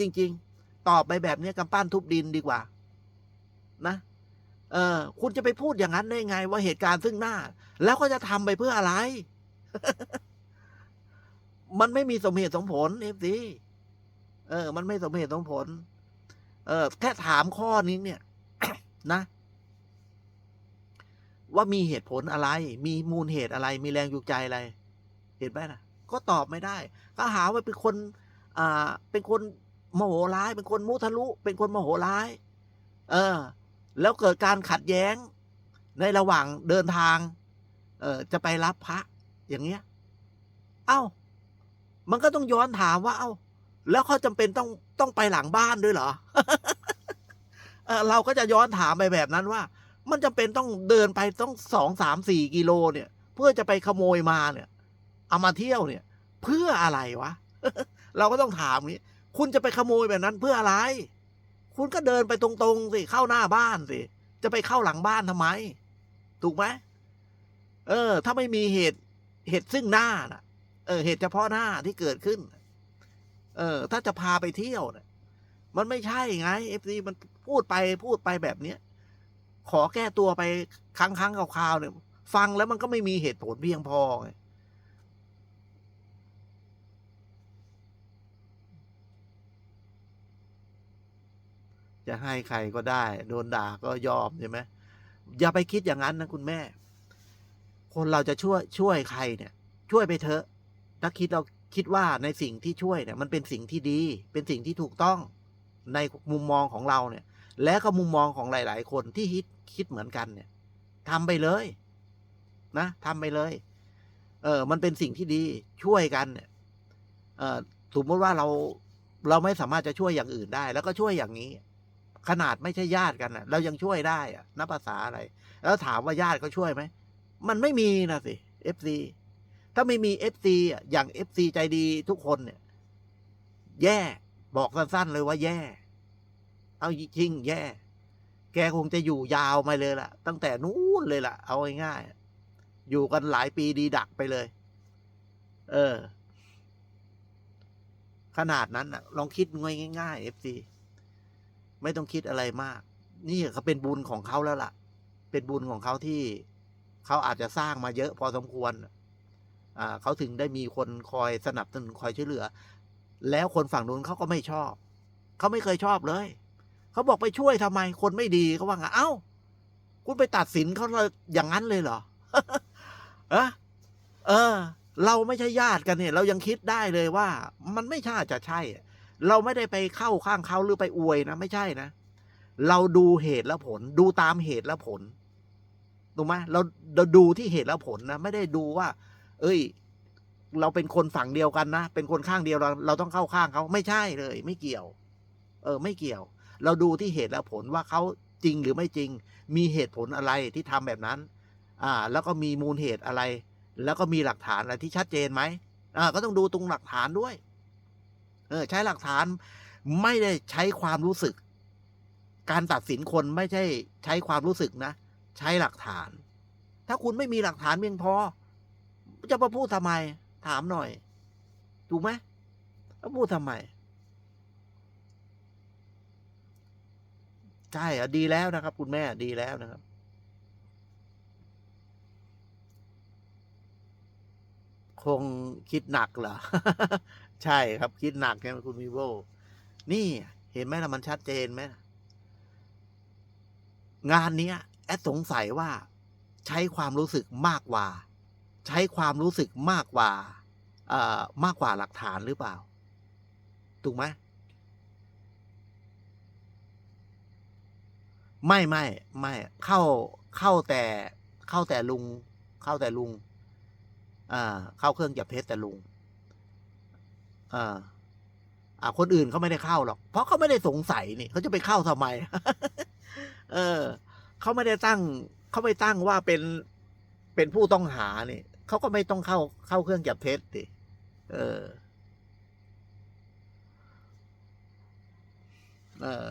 จริง ๆ ตอบไปแบบนี้กำปั้นทุบดินดีกว่า นะ เออ คุณจะไปพูดอย่างนั้นได้ไง ว่าเหตุการณ์ซึ่งหน้า แล้วก็จะทำไปเพื่ออะไร มันไม่มีสมเหตุสมผลเอฟซีเออ มันไม่สมเหตุสมผล เออ แค่ถามข้อนี้เนี่ย นะ ว่ามีเหตุผลอะไร มีมูลเหตุอะไร มีแรงจูงใจอะไร เห็นไหมนะก็ตอบไม่ได้ ก็หาว่าเป็นคน อ่า เป็นคน โมโหร้าย เป็นคนมุทะลุ เป็นคนโมโหร้าย เออ แล้วเกิดการขัดแย้ง ในระหว่างเดินทาง เออจะไปรับพระ อย่างเงี้ย เอ้า มันก็ต้องย้อนถามว่า เอ้า แล้วเขาจำเป็นต้องต้องไปหลังบ้านด้วยเหรอเออเราก็จะย้อนถามไปแบบนั้นว่า มันจำเป็นต้องเดินไปต้องสองสามสี่กิโลเนี่ย เพื่อจะไปขโมยมาเนี่ย เอามาเที่ยวเนี่ย เพื่ออะไรวะ เราก็ต้องถามนี้ คุณจะไปขโมยแบบนั้นเพื่ออะไร คุณก็เดินไปตรงๆสิเข้าหน้าบ้านสิจะไปเข้าหลังบ้านทำไม ถูกไหมเออ ถ้าไม่มีเหตุเหตุซึ่งหน้าน่ะเออ เหตุเฉพาะหน้าที่เกิดขึ้น เออ ถ้าจะพาไปเที่ยวเนี่ยมันไม่ใช่ไงเอฟซีมันพูดไปพูดไปแบบเนี้ยขอแก้ตัวไปครั้งครั้งๆคราวๆเนี่ย ฟังแล้วมันก็ไม่มีเหตุผลเพียงพอไง จะให้ใครก็ได้ โดนด่าก็ยอมใช่ไหมอย่าไปคิดอย่างนั้นนะคุณแม่ คนเราจะช่วยช่วยใครเนี่ย ช่วยไปเถอะ ถ้าคิดเราคิดว่าในสิ่งที่ช่วยเนี่ย มันเป็นสิ่งที่ดี เป็นสิ่งที่ถูกต้องในมุมมองของเราเนี่ย และก็มุมมองของหลาย ๆ คนที่คิดคิดเหมือนกันเนี่ยทำไปเลย นะทำไปเลย เออ มันเป็นสิ่งที่ดีช่วยกันเนี่ยเออสมมติว่าเราเราไม่สามารถจะช่วยอย่างอื่นได้ แล้วก็ช่วยอย่างนี้ ขนาดไม่ใช่ญาติกันนะเรายังช่วยได้อะนับภาษาอะไร แล้วถามว่าญาติเขาช่วยไหม มันไม่มีนะสิ FC ถ้าไม่มี FC อะอย่าง FC ใจดีทุกคนเนี่ย แย่ บอกสั้นๆเลยว่าแย่ เอาจริงแย่ แกคงจะอยู่ยาวมาเลยล่ะ ตั้งแต่นู้นเลยล่ะ เอาง่ายๆอยู่กันหลายปีดีดักไปเลย เออ ขนาดนั้นอะ ลองคิดง่ายๆ FC ไม่ต้องคิดอะไรมาก นี่เขาเป็นบุญของเขาแล้วล่ะ เป็นบุญของเขาที่เขาอาจจะสร้างมาเยอะพอสมควรอ่าเขาถึงได้มีคนคอยสนับสนุนคอยช่วยเหลือ แล้วคนฝั่งนู้นเขาก็ไม่ชอบ เขาไม่เคยชอบเลย เขาบอกไปช่วยทำไม คนไม่ดีเขาว่าไงเอ้า คุณไปตัดสินเขาเลยอย่างนั้นเลยเหรออะเออ เราไม่ใช่ญาติกันเนี่ย เรายังคิดได้เลยว่า มันไม่ใช่จะใช่ เราไม่ได้ไปเข้าข้างเขาหรือไปอวยนะ ไม่ใช่นะ เราดูเหตุและผล ดูตามเหตุและผลถูกไหมเราเราดูที่เหตุและผลนะ ไม่ได้ดูว่า เอ้ย เราเป็นคนฝั่งเดียวกันนะ เป็นคนข้างเดียวเรา เราต้องเข้าข้างเขาไม่ใช่เลย ไม่เกี่ยว เออ ไม่เกี่ยว เราดูที่เหตุและผลว่าเขาจริงหรือไม่จริง มีเหตุผลอะไรที่ทำแบบนั้น อ่า แล้วก็มีมูลเหตุอะไร แล้วก็มีหลักฐานอะไรที่ชัดเจนไหมอ่า ก็ต้องดูตรงหลักฐานด้วย เออ ใช้หลักฐานไม่ได้ใช้ความรู้สึก การตัดสินคนไม่ใช่ใช้ความรู้สึกนะ ใช้หลักฐาน ถ้าคุณไม่มีหลักฐานเพียงพอ จะมาพูดทำไม ถามหน่อย ถูกไหมแล้วพูดทำไม ใช่อะดีแล้วนะครับ คุณแม่ดีแล้วนะครับ คงคิดหนักเหรอ ใช่ครับคิดหนักใช่ไหมคุณวีโวนี่เห็นไหมล่ะมันชัดเจนไหมงานเนี้ย แอดสงสัยว่า ใช้ความรู้สึกมากกว่า ใช้ความรู้สึกมากกว่าเอ่อมากกว่าหลักฐานหรือเปล่า ถูกไหมไม่ไม่ไม่เข้าเข้าแต่เข้าแต่ลุง เข้าแต่ลุง เข้าเครื่องจับเท็จแต่ลุงอ่าอ่าคนอื่นเขาไม่ได้เข้าหรอก เพราะเขาไม่ได้สงสัยนี่เขาจะไปเข้าทำไม เออเขาไม่ได้ตั้งเขาไม่ตั้งว่าเป็นเป็นผู้ต้องหานี่เขาก็ไม่ต้องเข้าเข้าเครื่องจับเท็จดิเออ เออ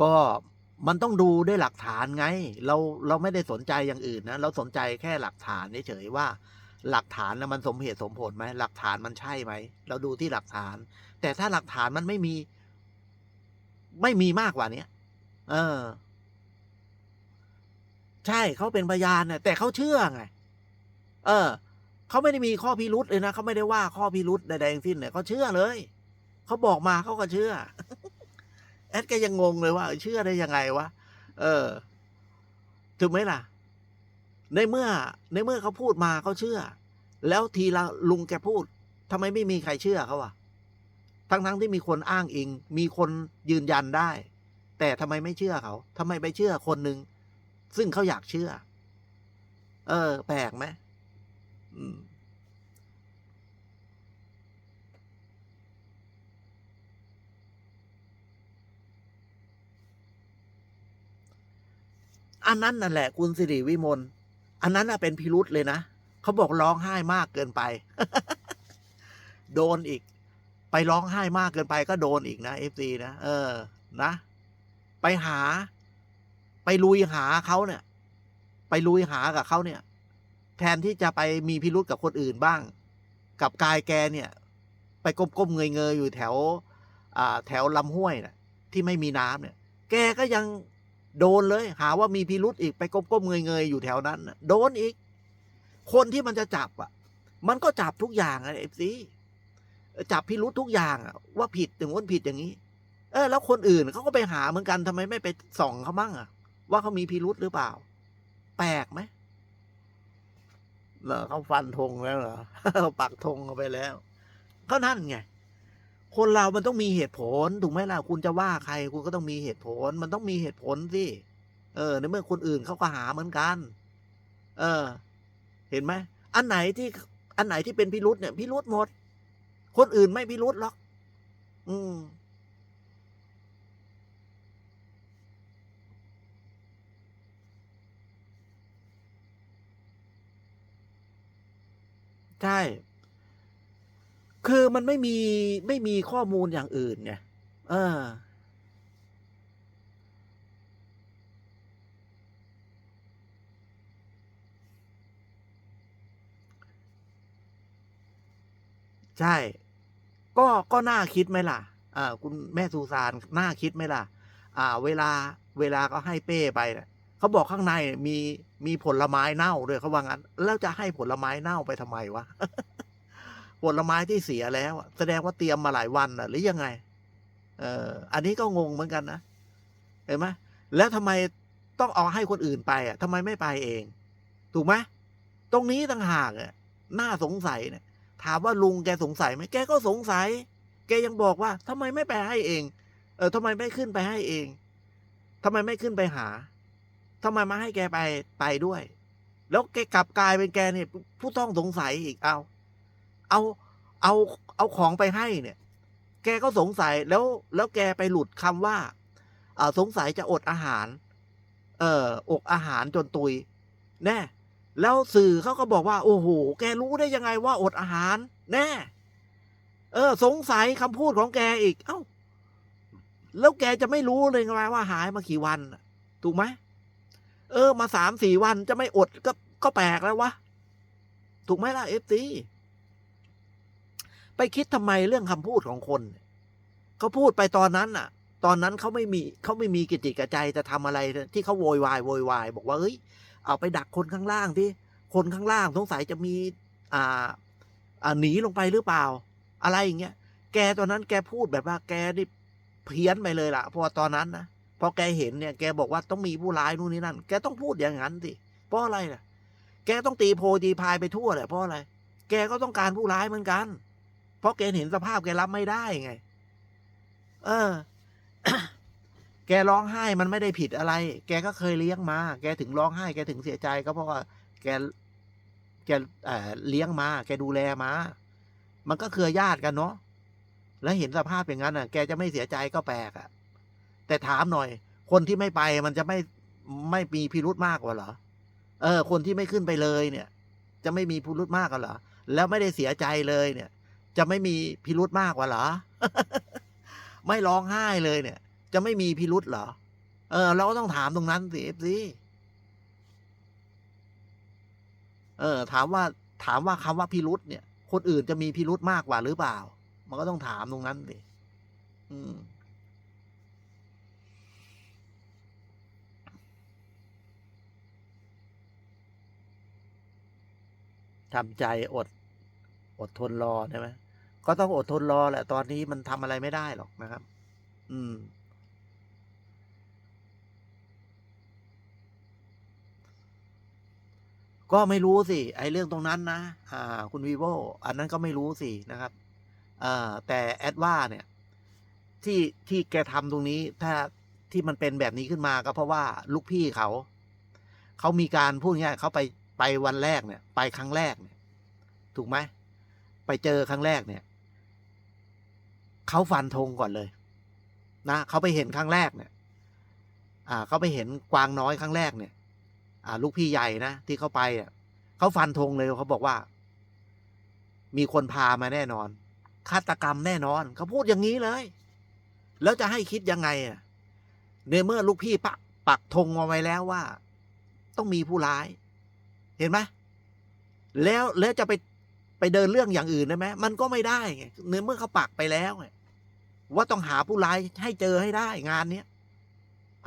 ก็ มันต้องดูด้วยหลักฐานไง เราเราไม่ได้สนใจอย่างอื่นนะ เราสนใจแค่หลักฐานเฉยๆว่า หลักฐานนะมันสมเหตุสมผลไหมหลักฐานมันใช่ไหม เราดูที่หลักฐาน แต่ถ้าหลักฐานมันไม่มี ไม่มีมากกว่าเนี้ยเออ ใช่เขาเป็นพยานเนี่ยแต่เขาเชื่อไง เออเขาไม่ได้มีข้อพิรุษเลยนะเขาไม่ได้ว่าข้อพิรุษใดๆทั้งสิ้นเนี่ยเขาเชื่อเลยเขาบอกมาเขาก็เชื่อ แอดก็ยังงงเลยว่าเชื่อได้ยังไงวะเออ ถูกไหมล่ะ ในเมื่อ ในเมื่อเขาพูดมาเขาเชื่อ แล้วทีละลุงแกพูดทำไมไม่มีใครเชื่อเขาอะทั้งๆที่มีคนอ้างอิง มีคนยืนยันได้ แต่ทำไมไม่เชื่อเขาทำไมไปเชื่อคนหนึ่งซึ่งเขาอยากเชื่อ เออ แปลกไหมอืม อันนั้นนั่นแหละคุณสิริวิมลอันนั้นเป็นพิรุษเลยนะเขาบอกร้องไห้มากเกินไป โดนอีก ไปร้องไห้มากเกินไปก็โดนอีกนะเอฟซีนะเออ นะ ไปหา ไปลุยหาเขาเนี่ย ไปลุยหากับเขาเนี่ย แทนที่จะไปมีพิรุษกับคนอื่นบ้าง กับกายแกเนี่ย ไปก้มๆเงยๆอยู่แถว อ่า แถวลำห้วยน่ะ ที่ไม่มีน้ำเนี่ย แกก็ยัง โดนเลย หาว่ามีพิรุษอีกไปก้มๆเงยๆอยู่แถวนั้น โดนอีก คนที่มันจะจับอะ มันก็จับทุกอย่างอะเอฟซีจับพิรุษทุกอย่างอะว่าผิดถึงว่าผิดอย่างนี้ เออ แล้วคนอื่นเขาก็ไปหาเหมือนกันทำไมไม่ไปส่องเขามั่งอะ ว่าเขามีพิรุษหรือเปล่า แปลกไหมเหรอเขาฟันธงแล้วเหรอปักธงเอาไปแล้วก็นั่นไง คนเรามันต้องมีเหตุผลถูกไหมล่ะคุณจะว่าใครคุณก็ต้องมีเหตุผล มันต้องมีเหตุผลสิเออ ในเมื่อคนอื่นเขาก็หาเหมือนกัน เออ เห็นไหมอันไหนที่ อันไหนที่เป็นพิรุษเนี่ยพิรุษหมด คนอื่นไม่พิรุษหรอก อืมใช่ คือมันไม่มีไม่มีข้อมูลอย่างอื่นไงเออใช่ ก็ก็น่าคิดไหมล่ะ อ่า คุณแม่ซูซานน่าคิดไหมล่ะ อ่า เวลาเวลาก็ให้เป้ไปเนี่เขาบอกข้างในมีมีผลไม้เน่าด้วยเขาว่างั้น แล้วจะให้ผลไม้เน่าไปทำไมวะ ผลไม้ที่เสียแล้ว แสดงว่าเตรียมมาหลายวันหรือยังไง เอออันนี้ก็งงเหมือนกันนะเห็นไหมแล้วทำไมต้องเอาให้คนอื่นไปอะทำไมไม่ไปเอง ถูกไหมตรงนี้ต่างหากอะน่าสงสัยเนี่ย ถามว่าลุงแกสงสัยไหมแกก็สงสัย แกยังบอกว่าทำไมไม่ไปให้เอง เออทำไมไม่ขึ้นไปให้เองทำไมไม่ขึ้นไปหาทำไมมาให้แกไปไปด้วย แล้วแกกลับกลายเป็นแกเนี่ยผู้ต้องสงสัยอีกเอา เอาเอาเอาของไปให้เนี่ย แกก็สงสัยแล้วแล้วแกไปหลุดคำว่าอ่อสงสัยจะอดอาหาร เอ่ออกอาหารจนตุย แน่ แล้วสื่อเขาก็บอกว่า โอ้โห แกรู้ได้ยังไงว่าอดอาหาร แน่ เออ สงสัยคำพูดของแกอีก เอ้า แล้วแกจะไม่รู้เลยไงว่าหายมากี่วันถูกไหมเออ มาสามสี่วันจะไม่อดก็ก็แปลกแล้ววะ ถูกไหมล่ะเอฟซี ไปคิดทำไมเรื่องคำพูดของคนเขาพูดไปตอนนั้นน่ะ ตอนนั้นเขาไม่มีเขาไม่มีกิจจิกระใจจะทำอะไรที่เขาโวยวายโวยวายบอกว่าเฮ้ยเอาไปดักคนข้างล่างที่คนข้างล่างสงสัยจะมีอ่าอ่าหนีลงไปหรือเปล่า อะไรอย่างเงี้ยแกตอนนั้นแกพูดแบบว่าแกนี่เพี้ยนไปเลยล่ะเพราะว่าตอนนั้นนะพอแกเห็นเนี่ยแกบอกว่าต้องมีผู้ร้ายนู่นนี่นั่น แกต้องพูดอย่างนั้นสิเพราะอะไรล่ะ แกต้องตีโพตีพายไปทั่วแหละเพราะอะไร แกก็ต้องการผู้ร้ายเหมือนกัน เพราะแกเห็นสภาพแกรับไม่ได้ไง เออ แกร้องไห้มันไม่ได้ผิดอะไร แกก็เคยเลี้ยงมา แกถึงร้องไห้ แกถึงเสียใจก็เพราะว่า แก แกเอ่อเลี้ยงมา แกดูแลมา มันก็เครือญาติกันเนาะ แล้วเห็นสภาพอย่างนั้นอะ แกจะไม่เสียใจก็แปลกอะ แต่ถามหน่อย คนที่ไม่ไปมันจะไม่ไม่มีพิรุธมากกว่าเหรอ เออ คนที่ไม่ขึ้นไปเลยเนี่ย จะไม่มีพิรุธมากกว่าเหรอ แล้วไม่ได้เสียใจเลยเนี่ย จะไม่มีพิรุธมากกว่าเหรอ ไม่ร้องไห้เลยเนี่ย จะไม่มีพิรุธเหรอ เออ เราก็ต้องถามตรงนั้นสิเอฟซีเออ ถามว่าถามว่าคำว่าพิรุษเนี่ย คนอื่นจะมีพิรุษมากกว่าหรือเปล่า มันก็ต้องถามตรงนั้นสิอืมทำใจอด อดทนรอใช่ไหม ก็ต้องอดทนรอแหละ ตอนนี้มันทำอะไรไม่ได้หรอกนะครับ อืม ก็ไม่รู้สิ ไอ้เรื่องตรงนั้นนะ อ่า คุณวีโวอันนั้นก็ไม่รู้สินะครับ เอ่อ แต่แอดว่าเนี่ย ที่ที่แกทำตรงนี้ ถ้าที่มันเป็นแบบนี้ขึ้นมาก็เพราะว่าลูกพี่เขา เขามีการพูดง่ายเขาไปไปวันแรกเนี่ย ไปครั้งแรกเนี่ย ถูกไหมไปเจอครั้งแรกเนี่ย เขาฟันธงก่อนเลย นะเขาไปเห็นครั้งแรกเนี่ย อ่าเขาไปเห็นกวางน้อยครั้งแรกเนี่ย อ่า ลูกพี่ใหญ่นะที่เขาไปอะเขาฟันธงเลยเขาบอกว่า มีคนพามาแน่นอนฆาตกรรมแน่นอนเขาพูดอย่างนี้เลย แล้วจะให้คิดยังไงอะในเมื่อลูกพี่ปักปักธงเอาไว้แล้วว่า ต้องมีผู้ร้าย เห็นไหมแล้วแล้วจะไปไปเดินเรื่องอย่างอื่นได้ไหมมันก็ไม่ได้ไงในเมื่อเขาปักไปแล้วไง ว่าต้องหาผู้ร้ายให้เจอให้ได้งานเนี้ย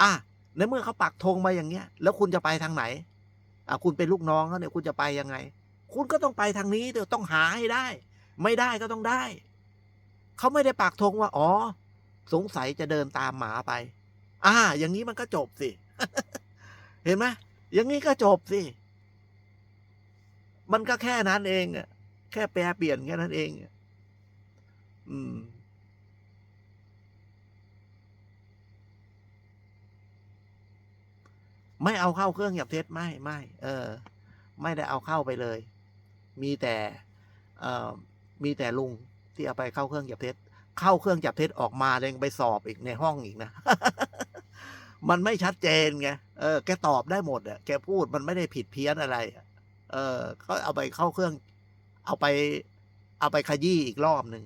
อะในเมื่อเขาปักธงมาอย่างเงี้ย แล้วคุณจะไปทางไหนอะคุณเป็นลูกน้องเขาเนี่ยคุณจะไปยังไง คุณก็ต้องไปทางนี้เดี๋ยวต้องหาให้ได้ ไม่ได้ก็ต้องได้ เขาไม่ได้ปักธงว่า อ๋อ สงสัยจะเดินตามหมาไป อ่า อย่างนี้มันก็จบสิ เห็นไหมอย่างนี้ก็จบสิ มันก็แค่นั้นเองอะแค่แปลเปลี่ยนแค่นั้นเองอะอืม ไม่เอาเข้าเครื่องจับเท็จไม่ไม่เออ ไม่ได้เอาเข้าไปเลย มีแต่เอ่อมีแต่ลุงที่เอาไปเข้าเครื่องจับเท็จเข้าเครื่องจับเท็จออกมาเลยงไปสอบอีกในห้องอีกนะ มันไม่ชัดเจนไง เออ แกตอบได้หมดอะ แกพูดมันไม่ได้ผิดเพี้ยนอะไร เออ ก็เอาไปเข้าเครื่อง เอาไป เอาไปขยี้อีกรอบหนึ่ง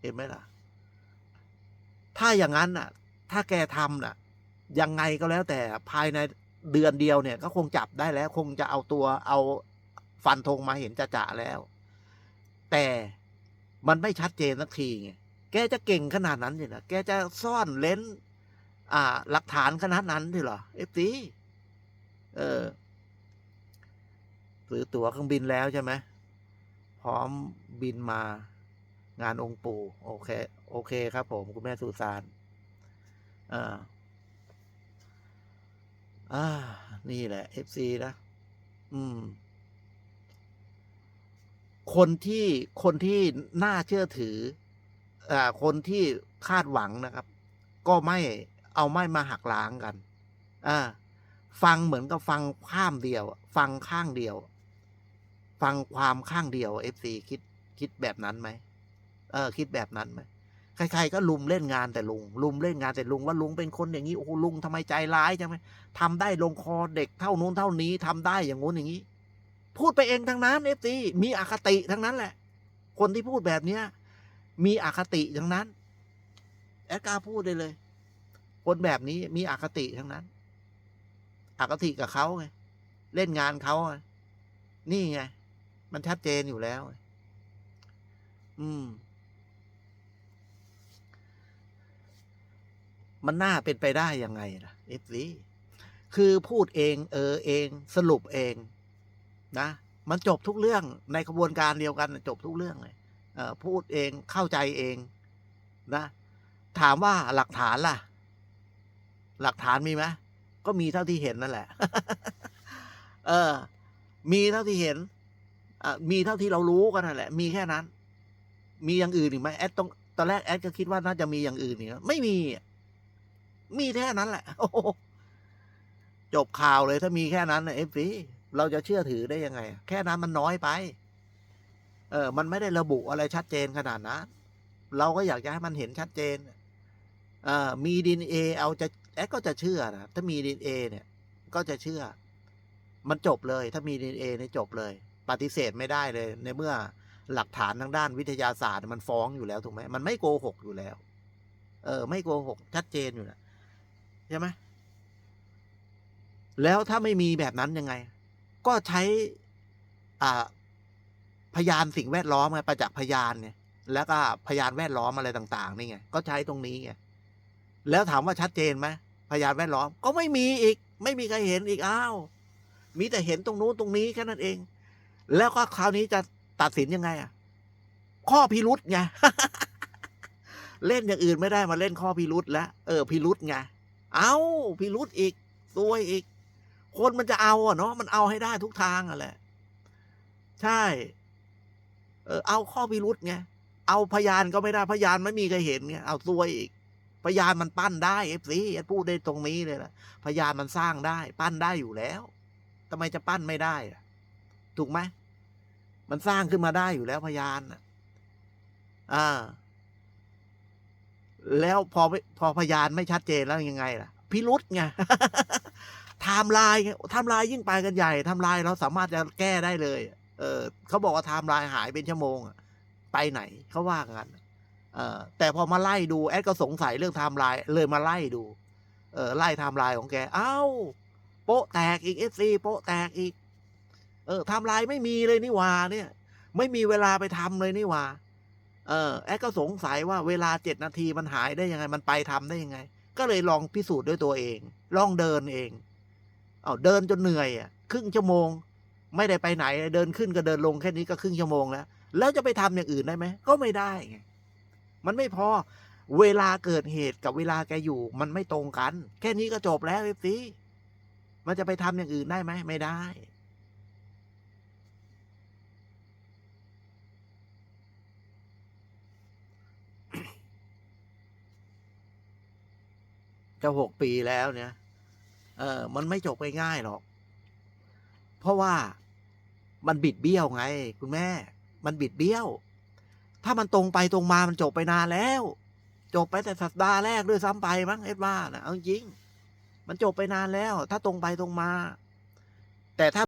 เห็นไหมล่ะ ถ้าอย่างนั้นน่ะ ถ้าแกทำน่ะ ยังไงก็แล้วแต่ภายใน เดือนเดียวเนี่ยก็คงจับได้แล้ว คงจะเอาตัวเอาฟันธงมาเห็นจะจะแล้ว แต่มันไม่ชัดเจนสักทีไงแกจะเก่งขนาดนั้นเลยนะแกจะซ่อนเลนส์อ่า หลักฐานขนาดนั้นเลยเหรอเอฟซีเออซื้อตั๋วเครื่องบินแล้วใช่ไหมพร้อมบินมางานองค์ปู่โอเค โอเคครับผม คุณแม่สุสานอ่า อ่า นี่แหละ FC นะ อืม คนที่คนที่น่าเชื่อถือ อ่า คนที่คาดหวังนะครับ ก็ไม่เอาไม่มาหักล้างกัน อ่า ฟังเหมือนกับฟังข้ามเดียว ฟังข้างเดียว ฟังความข้างเดียว FC คิดคิดแบบนั้นไหม เออ คิดแบบนั้นไหม ใครๆก็ลุมเล่นงานแต่ลุง ลุมเล่นงานแต่ลุงว่าลุงเป็นคนอย่างนี้โอ้โหลุงทำไมใจร้ายจังไหมทำได้ลงคอเด็กเท่านู้นเท่านี้ทำได้อย่างงู้นอย่างนี้ พูดไปเองทั้งนั้นเอฟซีมีอคติทั้งนั้นแหละ คนที่พูดแบบเนี้ยมีอคติทั้งนั้น แอดกาพูดได้เลย คนแบบนี้มีอคติทั้งนั้นอคติกับเขาไงเล่นงานเขาไงนี่ไง มันชัดเจนอยู่แล้ว อืม มันน่าเป็นไปได้ยังไงล่ะเอฟซีคือพูดเองเออเองสรุปเองนะ มันจบทุกเรื่องในกระบวนการเดียวกันจบทุกเรื่องเลยเออพูดเองเข้าใจเองนะ ถามว่าหลักฐานล่ะ หลักฐานมีไหมก็มีเท่าที่เห็นนั่นแหละ เออ มีเท่าที่เห็นมีเท่าที่เรารู้กันนั่นแหละ มีแค่นั้น มีอย่างอื่นอีกไหมแอดต้องตอนแรกแอดก็คิดว่าน่าจะมีอย่างอื่นอีกนะไม่มี มีแค่นั้นแหละโอ้จบข่าวเลยถ้ามีแค่นั้นเอฟซีเราจะเชื่อถือได้ยังไง แค่นั้นมันน้อยไป เออ มันไม่ได้ระบุอะไรชัดเจนขนาดนั้น เราก็อยากจะให้มันเห็นชัดเจน เอ่อมีดีเอเอาจะแอดก็จะเชื่อนะถ้ามีดีเอเนี่ย ก็จะเชื่อ มันจบเลย ถ้ามีดีเอเนี่ยจบเลย ปฏิเสธไม่ได้เลย ในเมื่อหลักฐานทางด้านวิทยาศาสตร์ มันฟ้องอยู่แล้วถูกไหมมันไม่โกหกอยู่แล้ว เออ ไม่โกหกชัดเจนอยู่นะ ใช่ไหมแล้วถ้าไม่มีแบบนั้นยังไง ก็ใช้อ่าพยานสิ่งแวดล้อมไงประจักษ์พยานไงแล้วก็พยานแวดล้อมอะไรต่าง ๆ นี่ไงก็ใช้ตรงนี้ไงแล้วถามว่าชัดเจนไหมพยานแวดล้อมก็ไม่มีอีก ไม่มีใครเห็นอีกอ้าว มีแต่เห็นตรงนู้นตรงนี้แค่นั้นเอง แล้วก็คราวนี้จะตัดสินยังไงอะ ข้อพิรุษไงเล่นอย่างอื่นไม่ได้มาเล่นข้อพิรุษแล้วเออพิรุษไง เอาพิรุษอีกซวยอีก คนมันจะเอาอะเนาะมันเอาให้ได้ทุกทางอะแหละ ใช่ เออเอาข้อพิรุษไงเอาพยานก็ไม่ได้พยานไม่มีใครเห็นไงเอาซวยอีก พยานมันปั้นได้เอฟซีพูดได้ตรงนี้เลยนะพยานมันสร้างได้ ปั้นได้อยู่แล้วทำไมจะปั้นไม่ได้อะถูกไหมมันสร้างขึ้นมาได้อยู่แล้วพยานน่ะอ่า แล้วพอพอพยานไม่ชัดเจนแล้วยังไงล่ะ พิรุษไงไทม์ไลน์ไงทม์ไลน์ยิ่งไปกันใหญ่ไทม์ไลน์เราสามารถจะแก้ได้เลย เออเขาบอกว่าไทม์ไลน์หายเป็นชั่วโมงอะไปไหนเขาว่ากันเออแต่พอมาไล่ดูแอดก็สงสัยเรื่องไทม์ไลน์เลยมาไล่ดู เออไล่ไทม์ไลน์ของแกเอ้าโป๊ะแตกอีกเอฟซีโป๊ะแตกอีก เออไทม์ไลน์ไม่มีเลยนี่วาเนี่ย ไม่มีเวลาไปทำเลยนี่ว่า เออแอดก็สงสัยว่าเวลาเจ็ดนาทีมันหายได้ยังไง มันไปทำได้ยังไง ก็เลยลองพิสูจน์ด้วยตัวเอง ลองเดินเอง เอาเดินจนเหนื่อยอะครึ่งชั่วโมง ไม่ได้ไปไหนเดินขึ้นก็เดินลงแค่นี้ก็ครึ่งชั่วโมงแล้ว แล้วจะไปทำอย่างอื่นได้ไหม ก็ไม่ได้ไงมันไม่พอเวลาเกิดเหตุกับเวลาแกอยู่ มันไม่ตรงกัน แค่นี้ก็จบแล้วเอฟซีมันจะไปทำอย่างอื่นได้ไหมไม่ได้ จะหกปีแล้วเนี่ย เออ มันไม่จบง่ายๆหรอก เพราะว่ามันบิดเบี้ยวไง คุณแม่ มันบิดเบี้ยว ถ้ามันตรงไปตรงมามันจบไปนานแล้ว จบไปแต่สัปดาห์แรกด้วยซ้ำไปมั้งเอ็ดว่านะเอาจริง มันจบไปนานแล้ว ถ้าตรงไปตรงมา แต่ถ้า